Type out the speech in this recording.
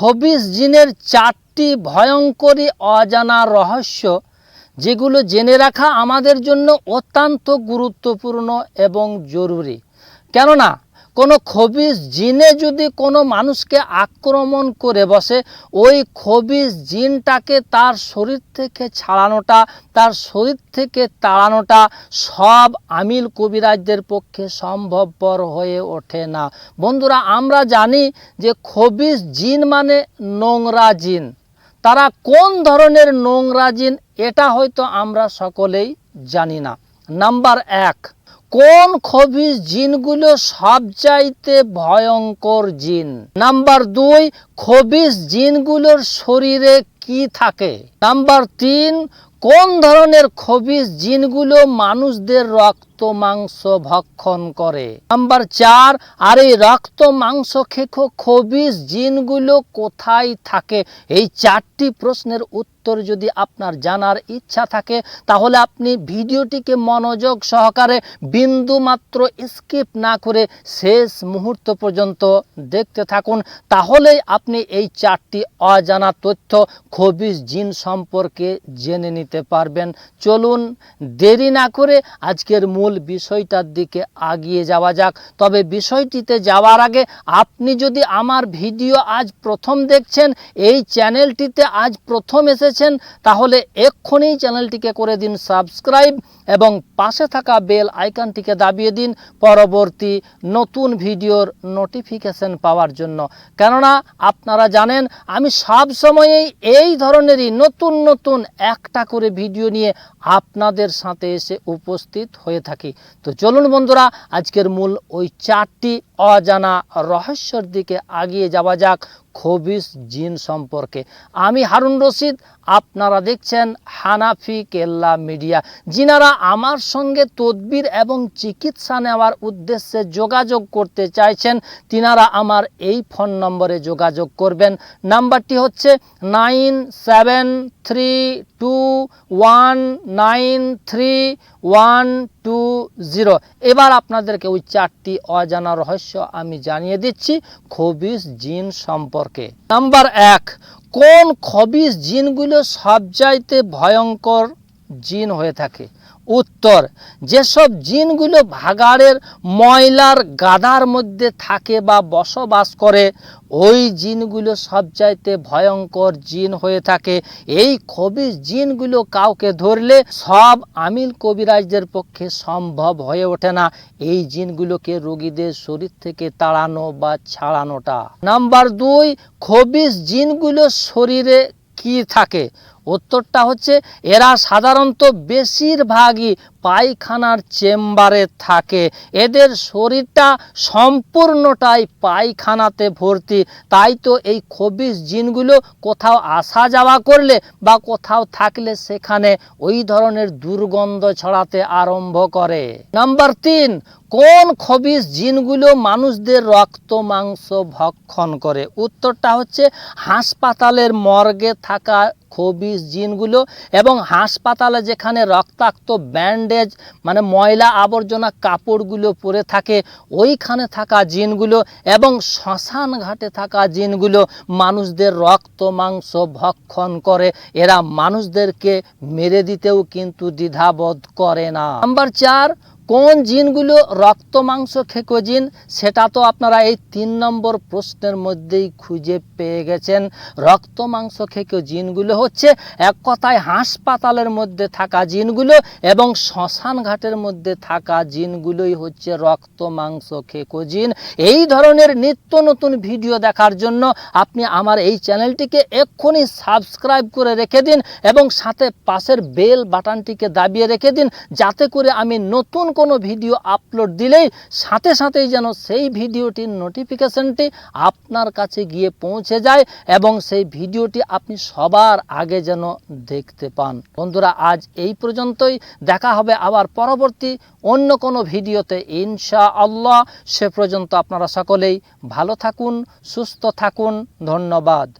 খবিস জিনের চারটি ভয়ঙ্করী অজানা রহস্য, যেগুলো জেনে রাখা আমাদের জন্য অত্যন্ত গুরুত্বপূর্ণ এবং জরুরি। কেননা কোনো খবিস জিনে যদি কোনো মানুষকে আক্রমণ করে বসে, ওই খবিস জিনটাকে তার শরীর থেকে ছাড়ানোটা, তার শরীর থেকে তাড়ানোটা সব আমিল কবিরাজদের পক্ষে সম্ভবপর হয়ে ওঠে না। বন্ধুরা, আমরা জানি যে খবিস জিন মানে নোংরা জিন। তারা কোন ধরনের নোংরা জিন, এটা হয়তো আমরা সকলেই জানি না। নাম্বার এক কোন খবিজ জিনগুলো সবচাইতে ভয়ঙ্কর জিন? নাম্বার দুই, খবিজ জিনগুলোর শরীরে কি থাকে? নাম্বার তিন, কোন ধরনের খবিজ জিনগুলো মানুষদের রক্ত মাংস ভক্ষণ করে। নাম্বার চার, আর এই রক্ত মাংস খেকো খবিস জিনগুলো কোথায় থাকে? এই চারটি প্রশ্নের উত্তর যদি আপনার জানার ইচ্ছা থাকে, তাহলে আপনি ভিডিওটিকে মনোযোগ সহকারে বিন্দু মাত্র স্কিপ না করে শেষ মুহূর্ত পর্যন্ত দেখতে থাকুন। তাহলেই আপনি এই চারটি অজানা তথ্য খবিস জিন সম্পর্কে জেনে নিতে পারবেন। চলুন দেরি না করে আজকের মূল বিষয়টার দিকে আগিয়ে যাওয়া যাক। তবে বিষয়টিতে যাওয়ার আগে আপনি যদি আমার ভিডিও আজ প্রথম দেখছেন, এই চ্যানেলটিতে আজ প্রথম এসেছেন, তাহলে এক্ষুনি চ্যানেলটিকে করে দিন সাবস্ক্রাইব। এবং পাশে থাকা বেল আইকনটিকে দাবিয়ে দিন পরবর্তী নতুন ভিডিওর নোটিফিকেশন পাওয়ার জন্য। কেননা, আপনারা জানেন, আমি সব সময়েই এই ধরনেরই নতুন নতুন একটা করে ভিডিও নিয়ে আপনাদের সাথে এসে উপস্থিত হয়ে থাকি। তো চলুন বন্ধুরা, আজকের মূল ওই চারটি অজানা রহস্যর দিকে আগিয়ে যাওয়া যাক খবিস জিন সম্পর্কে। আমি হারুন রশিদ, আপনারা দেখছেন হানাফি কেল্লা মিডিয়া। যিনারা আমার সঙ্গে তদবির এবং চিকিৎসা নেওয়ার উদ্দেশ্যে যোগাযোগ করতে চাইছেন, তিনারা আমার এই ফোন নম্বরে যোগাযোগ করবেন। নাম্বারটি হচ্ছে nine seven three two one nine three one two zero. এবার আপনাদেরকে ওই চারটি অজানা রহস্য আমি জানিয়ে দিচ্ছি খবিস জিন সম্পর্কে। নাম্বার এক, কোন খবিস জিনগুলো সবচাইতে ভয়ঙ্কর জিন হয়ে থাকে? উত্তর। যেসব জিনগুলো ভাগাড়ের ময়লার গাদার মধ্যে থাকে বা বসবাস করে, ওই জিনগুলো সবচাইতে ভয়ঙ্কর জিন হয়ে থাকে। এই খবিস জিনগুলো কাউকে ধরলে সব আমিল কবিরাজদের পক্ষে সম্ভব হয়ে ওঠে না। এই জিনগুলোকে রোগীদের শরীর থেকে তাড়ানো বা ছাড়ানোটা। নাম্বার দুই খবিস জিনগুলো শরীরে কি থাকে? উত্তরটা হচ্ছে, এরা সাধারণত বেশিরভাগই পায়খানার চেম্বারে থাকে। এদের শরীরটা সম্পূর্ণটাই পায়খানাতে ভর্তি। তাই তো এই খবিস জিনগুলো কোথাও আসা যাওয়া করলে বা কোথাও থাকলে সেখানে ওই ধরনের দুর্গন্ধ ছড়াতে আরম্ভ করে। নাম্বার তিন, কোন খবিস জিনগুলো মানুষদের রক্ত মাংস ভক্ষণ করে? উত্তরটা হচ্ছে, হাসপাতালের মর্গে থাকা খবিস জিনগুলো এবং হাসপাতালে যেখানে রক্তাক্ত ব্যান্ডেজ মানে ময়লা আবর্জনা কাপড়গুলো পরে থাকে, ওইখানে থাকা জিনগুলো এবং শ্মশান ঘাটে থাকা জিনগুলো মানুষদের রক্ত, মাংস ভক্ষণ করে। এরা মানুষদেরকে মেরে দিতেও কিন্তু দ্বিধাবোধ করে না। নাম্বার চার কোন জিনগুলো রক্ত, মাংস খেকো জিন সেটা তো আপনারা এই তিন নম্বর প্রশ্নের মধ্যেই খুঁজে পেয়ে গেছেন। রক্ত, মাংস খেকো জিনগুলো হচ্ছে এক কথায় হাসপাতালের মধ্যে থাকা জিনগুলো এবং শ্মশান ঘাটের মধ্যে থাকা জিনগুলোই হচ্ছে রক্ত, মাংস খেকো জিন এই ধরনের নিত্য নতুন ভিডিও দেখার জন্য আপনি আমার এই চ্যানেলটিকে এক্ষুনি সাবস্ক্রাইব করে রেখে দিন এবং সাথে পাশের বেল বাটনটিকে দাবিয়ে রেখে দিন, যাতে করে আমি নতুন কোনো ভিডিও আপলোড দিলেই সাথে সাথেই যেন সেই ভিডিওটির নোটিফিকেশনটি আপনার কাছে গিয়ে পৌঁছে যায় এবং সেই ভিডিওটি আপনি সবার আগে যেন দেখতে পান। বন্ধুরা, আজ এই পর্যন্তই। দেখা হবে আবার পরবর্তী অন্য কোনো ভিডিওতে। ইনশা আল্লাহ সে পর্যন্ত আপনারা সকলেই ভালো থাকুন, সুস্থ থাকুন। ধন্যবাদ।